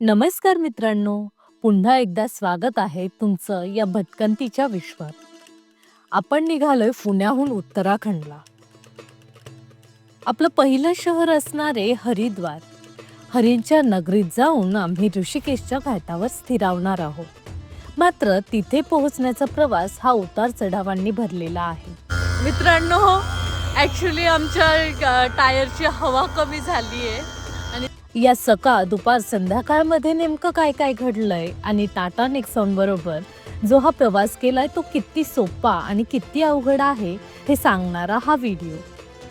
नमस्कार मित्रांनो पुन्हा एकदा स्वागत आहे तुमचं या भटकंतीच्या विश्वात. आपण निघालोय पुण्याहून उत्तराखंडला. आपलं पहिलं शहर असणारे हरिद्वार हरींच्या नगरीत जाऊन आम्ही ऋषिकेशच्या घाटावर स्थिरावणार आहोत. मात्र तिथे पोहोचण्याचा प्रवास हा उतार चढावांनी भरलेला आहे. मित्रांनो ॲक्च्युली आमच्या टायरची हवा कमी झाली आहे या सकाळ दुपार संध्याकाळमध्ये नेमकं काय काय घडलंय आणि टाटा नेक्सॉन बरोबर जो हा प्रवास केलाय तो किती सोपा आणि किती अवघड आहे हे सांगणारा हा व्हिडिओ.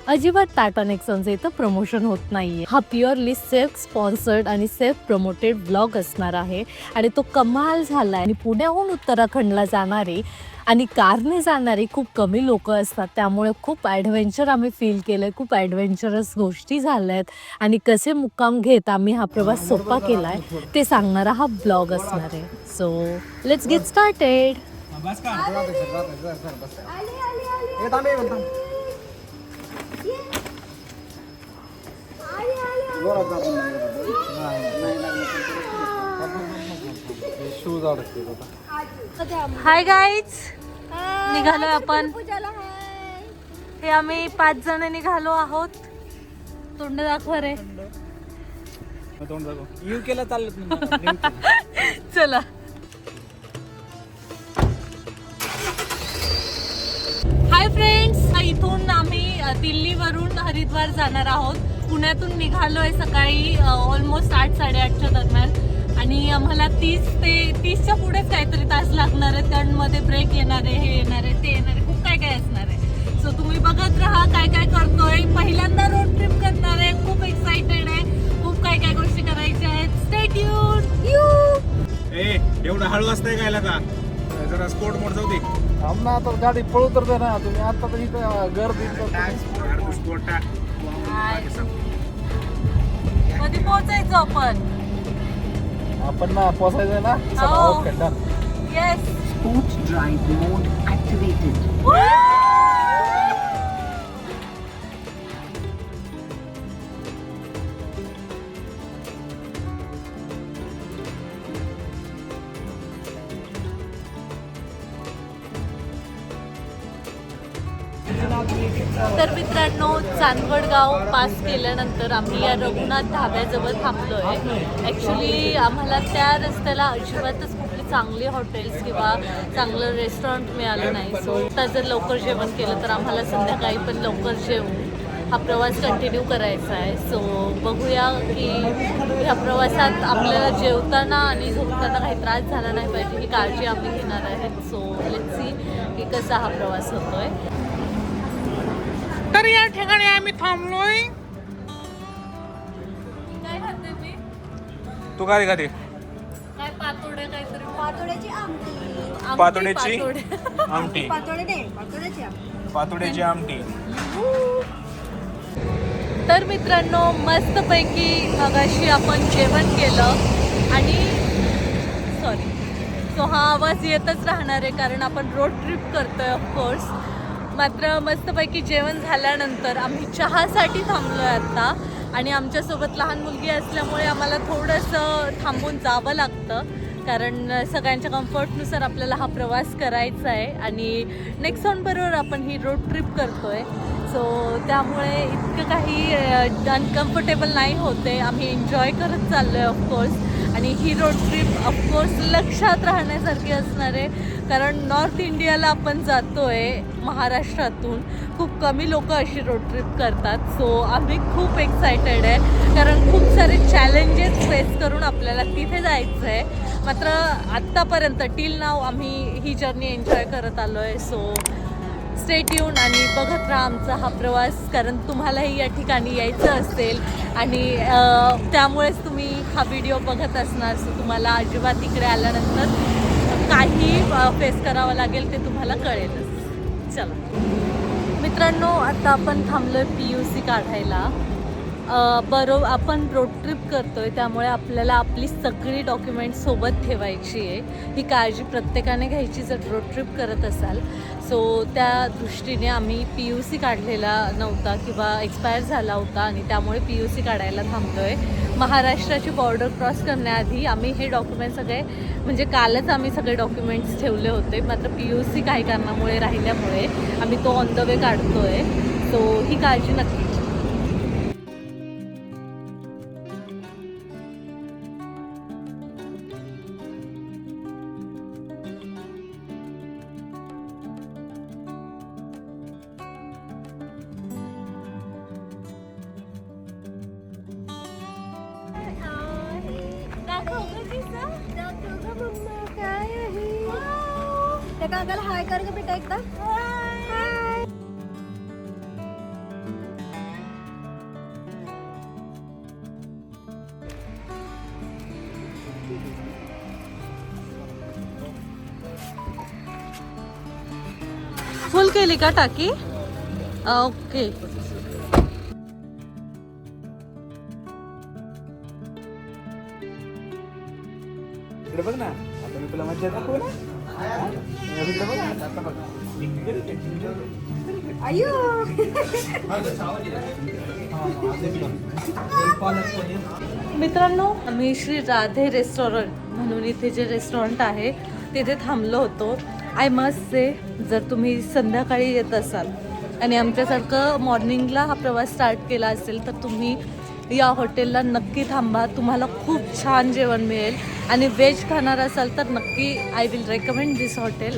अजिबात टाटा नेक्सॉनचं इथं प्रमोशन होत नाहीये. हा प्युअरली सेल्फ स्पॉन्सर्ड आणि सेल्फ प्रमोटेड ब्लॉग असणार आहे आणि तो कमाल झालाय. आणि पुण्याहून उत्तराखंडला जाणारे आणि कारने जाणारे खूप कमी लोक असतात. त्यामुळे खूप ॲडव्हेंचर आम्ही फील केलंय. खूप ॲडव्हेंचरस गोष्टी झाल्या आहेत आणि कसे मुक्काम घेत आम्ही हा प्रवास सोपा केलाय ते सांगणारा हा ब्लॉग असणार आहे. So let's get started shoes. Hi guys निघालोय आपण. हे आम्ही पाच जण निघालो आहोत. तोंड दाखवा रे. चला. हाय फ्रेंड्स इथून आम्ही दिल्लीवरून हरिद्वार जाणार आहोत. पुण्यातून निघालोय सकाळी ऑलमोस्ट आठ साडेआठच्या दरम्यान. आणि आम्हाला तीस ते तीसच्या पुढेच काहीतरी तास लागणार आहे टर्नमध्ये ब्रेक येणार आहे हे येणार आहे ते येणार आहे. खूप काय काय असणार आहे. सो तुम्ही बघत राहा काय काय करतोय. पहिल्यांदा रोड ट्रिप करणार आहे. खूप एक्साइटेड आहे. खूप काय काय गोष्टी करायच्या आहेत. स्टेट यू ए एवढं हळू असतंय काय का जरा स्पोर्ट मोड जाऊ दे. ना आता गाडी पळू तर दे ना. तुम्ही आता तर इथं गर्दी. कधी पोहोचायचो आपण? आपण ना पोसायचं ना हो. सकाळ खड्डा yes Sports drive mode activated. तर मित्रांनो चांदवड गाव पास केल्यानंतर आम्ही या रघुनाथ थांबलो थांबलोय. ॲक्च्युली आम्हाला त्या रस्त्याला अजिबातच कुठली चांगली हॉटेल्स किंवा चांगलं रेस्टॉरंट मिळालं नाही. सो आता जर लवकर जेवण केलं तर आम्हाला संध्याकाळी पण लवकर जेवू हा प्रवास कंटिन्यू करायचा आहे. सो बघूया की ह्या प्रवासात आपल्याला जेवताना आणि झोपताना काही त्रास झाला नाही पाहिजे ही काळजी आम्ही घेणार आहेत. सो लेट सी की कसा हा प्रवास होतोय. तर या ठिकाणी आम्ही थांबलोय. काय खाते मी? तू काय खाते? काय पातोडे काहीतरी पातोड्याची आमटी. आमटी, पातोड्याची? पातोडे. आमटी. पातोडे दे पातोड्याची आमटी. पातोड्याची आमटी. तर मित्रांनो मस्तपैकी मगाशी आपण जेवण केलं आणि सॉरी सो हा आवाज येतच राहणार आहे कारण आपण रोड ट्रिप करतोय ऑफकोर्स मात्र मस्तपैकी जेवण झाल्यानंतर आम्ही चहासाठी थांबलो आहे आत्ता आणि आमच्यासोबत लहान मुलगी असल्यामुळे आम्हाला थोडंसं थांबून जावं लागतं. कारण सगळ्यांच्या कम्फर्टनुसार आपल्याला हा प्रवास करायचा आहे. आणि नेक्स्ट बरोबर आपण ही रोड ट्रिप करतो आहे सो त्यामुळे इतकं काही अनकम्फर्टेबल नाही होते. आम्ही एन्जॉय करत चाललो आहे ऑफकोर्स आणि ही रोड ट्रिप ऑफकोर्स लक्षात राहण्यासारखी असणार आहे. कारण नॉर्थ इंडियाला आपण जातो आहे महाराष्ट्रातून. खूप कमी लोक अशी रोड ट्रिप करतात. सो आम्ही खूप एक्सायटेड आहे. कारण खूप सारे चॅलेंजेस फेस करून आपल्याला तिथे जायचं आहे मात्र आत्तापर्यंत टिल नाव आम्ही ही जर्नी एन्जॉय करत आलो आहे सो स्टेट येऊन आणि बघत राहा आमचा हा प्रवास कारण तुम्हालाही या ठिकाणी यायचं असेल. आणि त्यामुळेच तुम्ही हा व्हिडिओ बघत असणार सो तुम्हाला अजिबात इकडे आल्यानंतर काही फेस करावं लागेल ते तुम्हाला कळेलच. चला. मित्रांनो आता आपण थांबलो आहे पी यू सी काढायला. बरोबर आपण रोड ट्रिप करतो आहे त्यामुळे आपल्याला आपली सगळी डॉक्युमेंट सोबत ठेवायची आहे. ही काळजी प्रत्येकाने घ्यायची जर रोड ट्रिप करत असाल. सो त्या दृष्टीने आम्ही पी यू सी काढलेला नव्हता किंवा एक्सपायर झाला होता आणि त्यामुळे पी यू सी काढायला थांबतो आहे महाराष्ट्राची बॉर्डर क्रॉस करण्याआधी आम्ही हे डॉक्युमेंट सगळे म्हणजे कालच आम्ही सगळे डॉक्युमेंट्स ठेवले होते. मात्र पी यू सी काही कारणामुळे राहिल्यामुळे आम्ही तो ऑन द वे काढतो आहे सो ही काळजी नक्की फुल केली का टाकी? ओके. इकडे बघ ना. आता मी तुला मज्जा दाखवू ना. हा? इकडे बघ ना, आता बघ. अयो. मित्रांनो आम्ही श्री राधे रेस्टॉरंट म्हणून इथे जे रेस्टॉरंट आहे तिथे थांबलो होतो. आय मस्ट से जर तुम्ही संध्याकाळी येत असाल आणि आमच्यासारखं मॉर्निंगला हा प्रवास स्टार्ट केला असेल तर तुम्ही या हॉटेलला नक्की थांबा. तुम्हाला खूप छान जेवण मिळेल. आणि व्हेज खाणार असाल तर नक्की I will recommend this hotel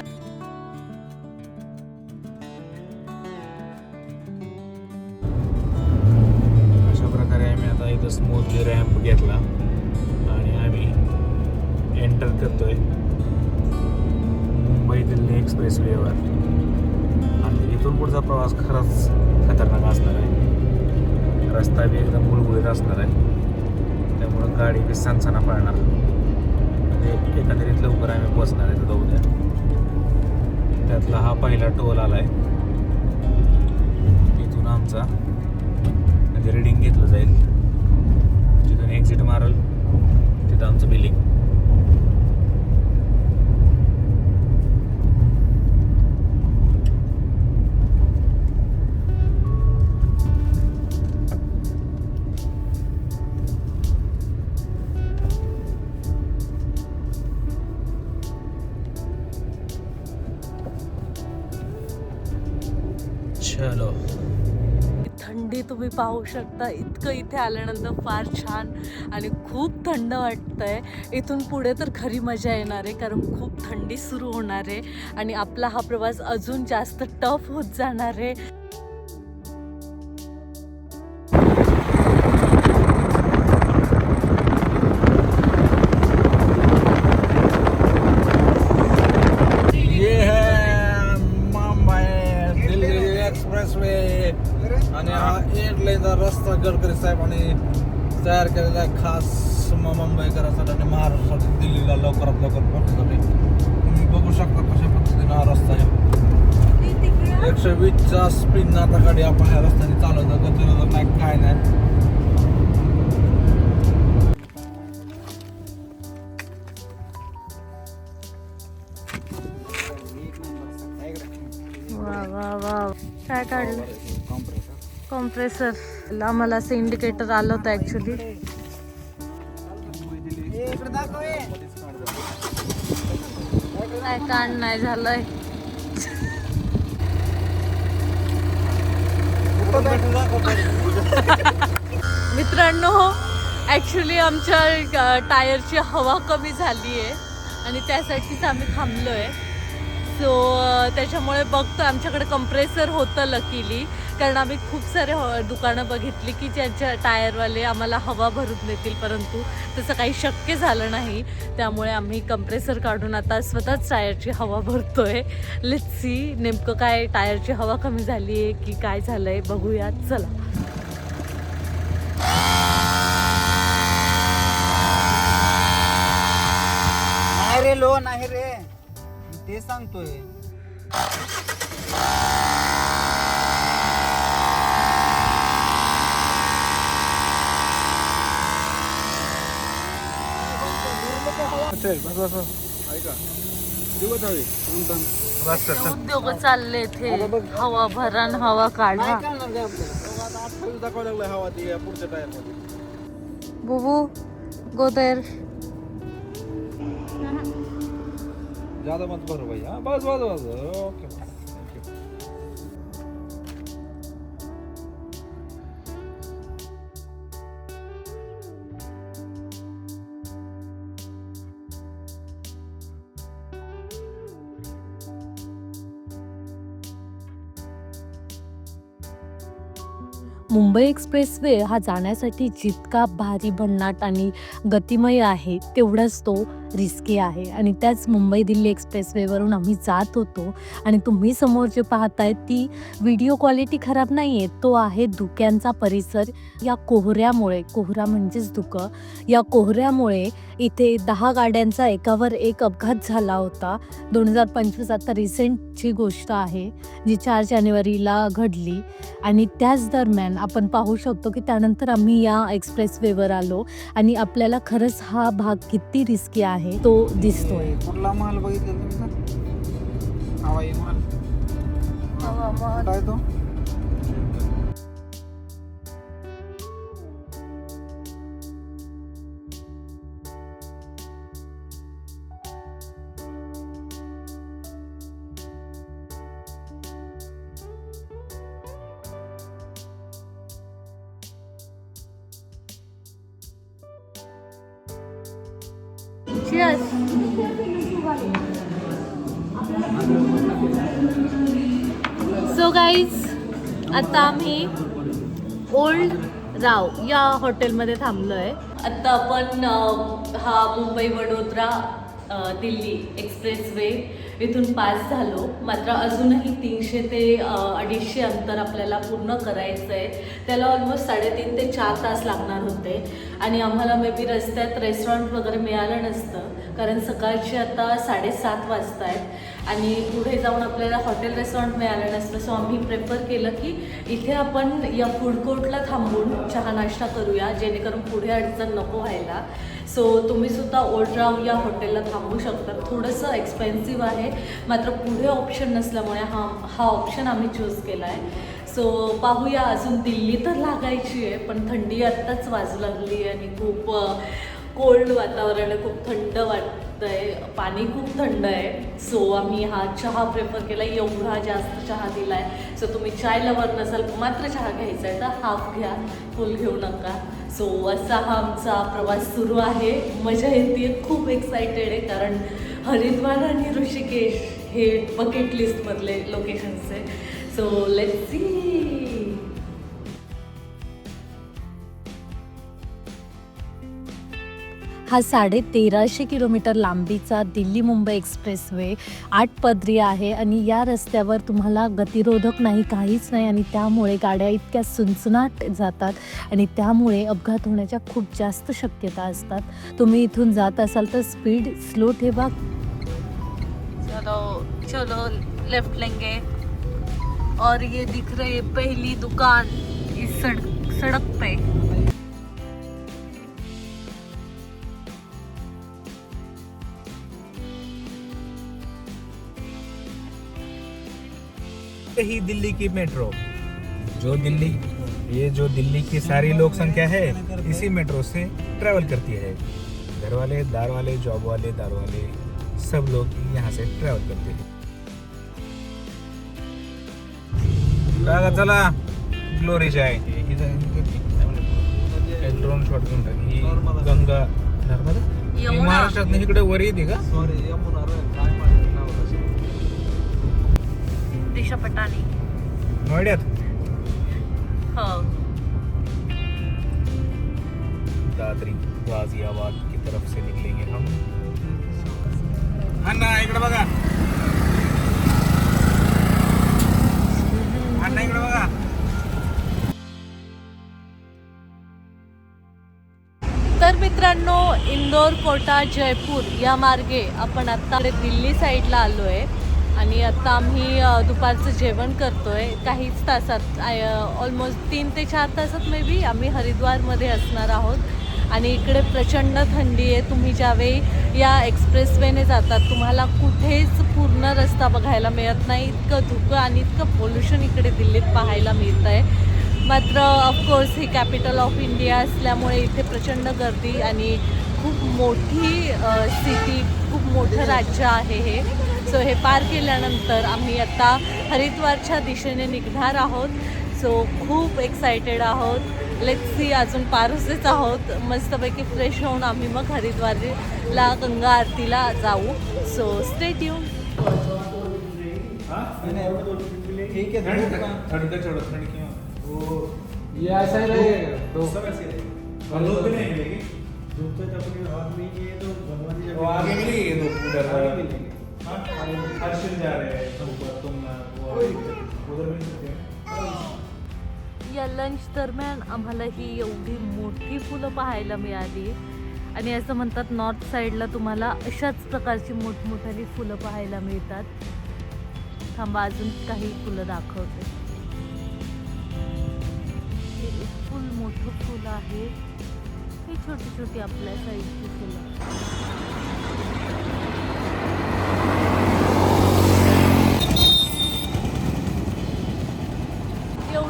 express वेवर आणि इथून पुढचा प्रवास खरंच खतरनाक असणार आहे. रस्ता बी एकदम गुळगुळीत असणार आहे. त्यामुळं गाडी बी सणसणा पळणार. म्हणजे एकंदरीत लवकर आम्ही पोचणार आहे तिथं उद्या. त्यातला हा पहिला टोल आला आहे इथून आमचा म्हणजे रिडिंग घेतलं जाईल. जिथून एक्झिट मारल तिथं आमचं बिलिंग पाहू शकता. इतकं इथे आल्यानंतर फार छान आणि खूप थंड वाटतंय. इथून पुढे तर खरी मजा येणार आहे कारण खूप थंडी सुरू होणार आहे आणि आपला हा प्रवास अजून जास्त टफ होत जाणार आहे. वा वा काय काढलं? कॉम्प्रेसर आम्हाला असं इंडिकेटर आलं होतं ॲक्च्युली काय नाही झालंय. मित्रांनो ॲक्च्युली आमच्या टायरची हवा कमी झाली आहे आणि त्यासाठीच आम्ही थांबलो आहे सो त्याच्यामुळे बघतो आमच्याकडे कंप्रेसर होतं लकीली कारण आम्ही खूप सारे ह- दुकानं बघितली की ज्यांच्या टायरवाले आम्हाला हवा भरून देतील परंतु तसं काही शक्य झालं नाही. त्यामुळे आम्ही कंप्रेसर काढून आता स्वतःच टायरची हवा भरतोय. आहे सी नेमकं काय टायरची हवा कमी झाली आहे की काय झालं आहे बघूयात. चला. अरे लो नाही रे. ते सांगतोय. उद्योग चालले ते. हवा भरण हवा काढा. आता अठ्ठावीस ज्यादा मत भरो भाई हाँ बस बस बस। Okay thank you Mumbai expressway हा जाण्यासाठी जितका भारी भन्नाट आणि गतिमय आहे तेवढाच तो रिस्की आहे. आणि त्याच मुंबई दिल्ली एक्सप्रेसवेवरून आम्ही जात होतो. आणि तुम्ही समोर जे पाहताय ती व्हिडिओ क्वालिटी खराब नाही आहे तो आहे धुक्यांचा परिसर. या कोहऱ्यामुळे कोहरा म्हणजेच धुकं या कोहऱ्यामुळे इथे दहा गाड्यांचा एकावर एक अपघात झाला होता. दोन हजार पंचवीस आता रिसेंटची गोष्ट आहे जी चार जानेवारीला घडली. आणि त्याच दरम्यान आपण पाहू शकतो की त्यानंतर आम्ही या एक्सप्रेसवेवर आलो. आणि आपल्याला खरंच हा भाग किती रिस्की आहे. तो दिसतोय. कुठला माल बघितला हवाई माल. कुठं आहे यस सो गाईज आता आम्ही ओल्ड राव या हॉटेलमध्ये थांबलो आहे आत्ता आपण हा मुंबई वडोदरा दिल्ली एक्सप्रेस वे इथून पास झालो. मात्र अजूनही तीनशे ते अडीचशे अंतर आपल्याला पूर्ण करायचं आहे त्याला ऑलमोस्ट साडेतीन ते चार तास लागणार होते. आणि आम्हाला मे बी रस्त्यात रेस्टॉरंट वगैरे मिळालं नसतं. कारण सकाळचे आता साडेसात वाजता आहेत आणि पुढे जाऊन आपल्याला हॉटेल रेस्टॉरंट मिळालं नसतं. सो आम्ही प्रेफर केलं की इथे आपण या फूड कोर्टला थांबून चहा नाश्ता करूया जेणेकरून पुढे अडचण नको व्हायला. सो तुम्ही सुद्धा ओल्ड्राव या हॉटेलला थांबू शकता. थोडंसं एक्सपेन्सिव्ह आहे मात्र पुढे ऑप्शन नसल्यामुळे हा हा ऑप्शन आम्ही चूज केला आहे सो पाहूया अजून दिल्ली तर लागायची आहे पण थंडी आत्ताच वाजू लागली आहे आणि खूप कोल्ड वातावरण खूप थंड वाटतंय पाणी खूप थंड आहे. सो आम्ही हा चहा प्रेफर केला. एवढा जास्त चहा दिला आहे सो तुम्ही चाय लवर नसाल मात्र चहा घ्यायचा आहे. तर हाफ घ्या. फुल घेऊ नका. सो असा हा आमचा प्रवास सुरू आहे. मजा येते. खूप एक्सायटेड आहे. कारण हरिद्वार आणि ऋषिकेश हे बकेट लिस्टमधले लोकेशन्स आहे. सो लेट सी हा साडे तेराशे किलोमीटर लांबीचा दिल्ली मुंबई एक्सप्रेसवे आठ पदरी आहे आणि या रस्त्यावर तुम्हाला गतिरोधक नाही काहीच नाही आणि त्यामुळे गाड्या इतक्या सुनसुनाट जातात आणि त्यामुळे अपघात होण्याच्या खूप जास्त शक्यता असतात. तुम्ही इथून जात असाल तर स्पीड स्लो ठेवा. चलो चलो लेफ्ट लेंगे. और ये दिख रही पहली दुकान इस सड़क सड़क पे. ही दिल्ली की मेट्रो। जो दिल्ली ये जो दिल्ली की सारी लोक संख्या है इसी मेट्रो से ट्रेवल करती है। घर वाले दार वाले जॉब वाले दार वाले सब लोग यहाँ से ट्रेवल करते हैं। चला। ग्लोरी जाय ड्रोन शॉट घेऊन टाक. ही गंगा नर्मदा. महाराष्ट्रात इकडे वर येते का? दिशा पटानी नोएड्यात? हो. दादरी गाजियाबाद की तरफ से निकलेंगे हम. अन्ना इकडे बघा. अन्ना इकडे बघा. तर मित्रांनो इंदोर कोटा जयपूर या मार्गे आपण आत्ता दिल्ली साईडला आलो आहे आणि आता आम्ही दुपारचं जेवण करतोय. काहीच तासात ऑलमोस्ट तीन ते चार तासात मे बी आम्ही हरिद्वारमध्ये असणार आहोत. आणि इकडे प्रचंड थंडी आहे. तुम्ही ज्यावेळी या एक्सप्रेसवेने जातात तुम्हाला कुठेच पूर्ण रस्ता बघायला मिळत नाही. इतकं धुकं आणि इतकं पोल्युशन इकडे दिल्लीत पाहायला मिळतं आहे मात्र ऑफकोर्स ही कॅपिटल ऑफ इंडिया असल्यामुळे इथे प्रचंड गर्दी आणि खूप मोठी सिटी खूप मोठं राज्य आहे हे. सो हे पार केल्यानंतर आम्ही आता हरिद्वारच्या दिशेने निघणार आहोत सो खूप एक्सायटेड आहोत लेट्स सी अजून पारसेच आहोत मस्तपैकी फ्रेश होऊन आम्ही मग हरिद्वारला गंगा आरतीला जाऊ सो स्टेट येऊन ठीक है ठंड का छोड़ो ठंड क्यों वो ये ऐसा ही रहेगा तो सब ऐसे ही और लोग भी नहीं मिलेगी वो आगे मिलेगी दो उधर हाँ हर्षिल जा रहे हैं? ऊपर तुम उधर सकते या लंच दरम्यान आम्हाला ही एवढी मोठी फुलं पाहायला मिळाली. आणि असं म्हणतात नॉर्थ साईडला तुम्हाला अशाच प्रकारची मोठमोठाली फुलं पाहायला मिळतात. थांबा अजून काही फुलं दाखवते. हे एक फुल मोठं फुल आहे. ही छोटी छोटी आपल्या साईडची फुलं.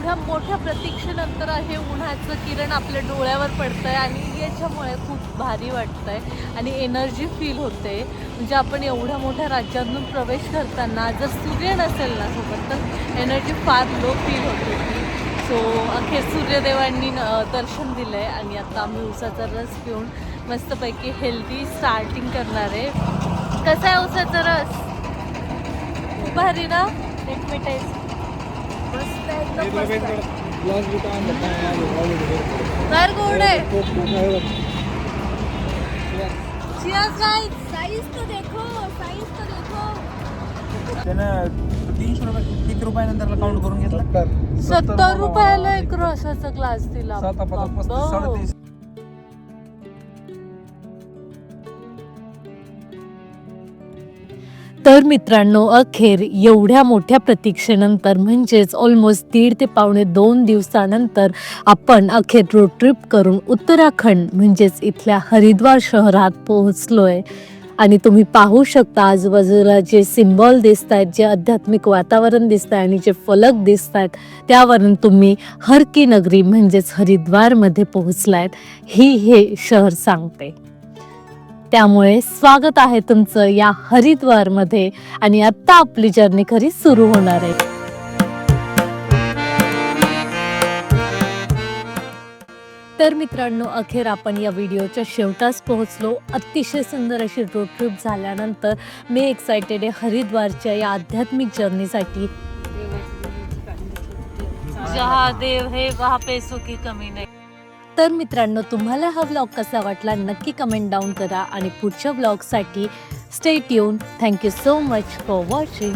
एवढ्या मोठ्या प्रतीक्षेनंतर हे उन्हाचं किरण आपल्या डोळ्यावर पडतंय आणि याच्यामुळे खूप भारी वाटतंय आणि एनर्जी फील होते. म्हणजे आपण एवढ्या मोठ्या राज्यातून प्रवेश करताना जर सूर्य नसेल ना सोबत तर एनर्जी फार लो फील होते सो अखेर सूर्यदेवांनी दर्शन दिलं आहे आणि आता आम्ही उसाचा रस पिऊन मस्तपैकी हेल्दी स्टार्टिंग करणार आहे. कसा आहे उसाचा रस? खूप भारी ना? एक मिनिट है फार गोड आहे कोक कोक है Cheers, guys. साइज तो देखो साइज तो देखो त्यानं तीनशे रुपये किती रुपयानंतर काउंट करून घेतलं सत्तर रुपयाला एक रसाचा ग्लास दिला सात पस्तीस. साडेतीस तर मित्रांनो अखेर एवढ्या मोठ्या प्रतीक्षेनंतर म्हणजेच ऑलमोस्ट दीड ते पावणे दोन दिवसानंतर आपण अखेर रोड ट्रिप करून उत्तराखंड म्हणजेच इथल्या हरिद्वार शहरात पोहोचलोय. आणि तुम्ही पाहू शकता आजूबाजूला जे सिम्बॉल दिसत आहेत जे आध्यात्मिक वातावरण दिसत आहे आणि जे फलक दिसत आहेत त्यावरून तुम्ही हर की नगरी म्हणजेच हरिद्वारमध्ये पोहोचलायत. ही हे शहर सांगते. त्यामुळे स्वागत आहे तुमचं या हरिद्वारमध्ये. आणि आता आपली जर्नी खरी सुरू होणार आहे. तर मित्रांनो अखेर आपण या व्हिडिओच्या शेवटास पोहोचलो. अतिशय सुंदर अशी रोड ट्रिप झाल्यानंतर मी एक्सायटेड आहे हरिद्वारच्या या आध्यात्मिक जर्नीसाठी जहा देव है वहा पैसों की कमी नाही. तर मित्रांनो तुम्हाला हा व्लॉग कसा वाटला नक्की कमेंट डाऊन करा आणि पुढच्या व्लॉगसाठी स्टेट येऊन thank you so much for watching